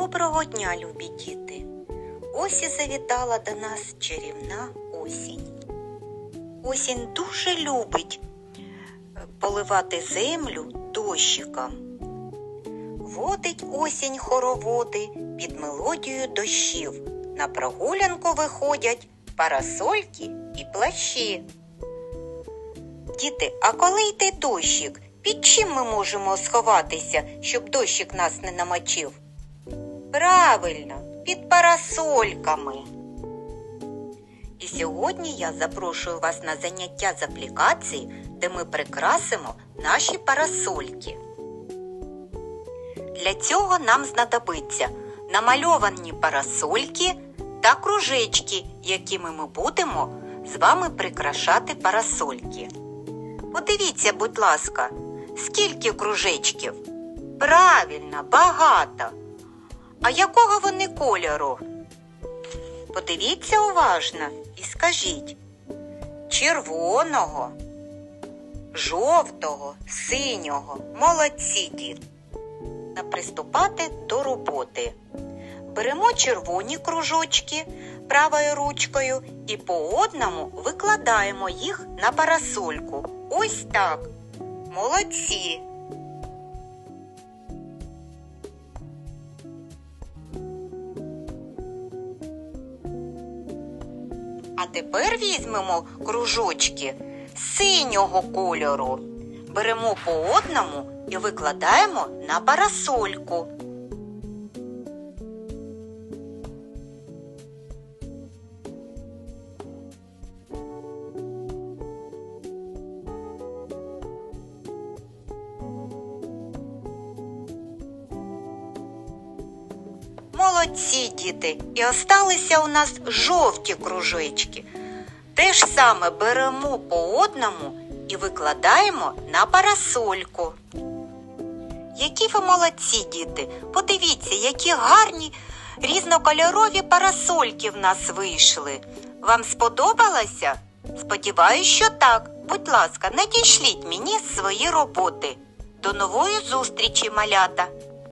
Доброго дня, любі діти! Ось і завітала до нас чарівна осінь. Осінь дуже любить е, поливати землю дощиком. Водить осінь хороводи під мелодію дощів. На прогулянку виходять парасольки і плащі. Діти, а коли йде дощик, під чим ми можемо сховатися, щоб дощик нас не намочив? Правильно, під парасольками. І сьогодні я запрошую вас на заняття з аплікації, де ми прикрасимо наші парасольки. Для цього нам знадобиться намальовані парасольки та кружечки, якими ми будемо з вами прикрашати парасольки. Подивіться, будь ласка, скільки кружечків? Правильно, багато. А якого вони кольору? Подивіться уважно і скажіть червоного, жовтого, синього, молодці діти. Приступати до роботи. Беремо червоні кружочки правою ручкою і по одному викладаємо їх на парасольку. Ось так. Молодці. А тепер візьмемо кружочки синього кольору. Беремо по одному і викладаємо на парасольку. Молодці діти, і осталися у нас жовті кружечки. Те ж саме беремо по одному і викладаємо на парасольку. Які ви молодці, діти! Подивіться, які гарні різнокольорові парасольки в нас вийшли. Вам сподобалося? Сподіваюсь, що так. Будь ласка, надішліть мені свої роботи. До нової зустрічі, малята!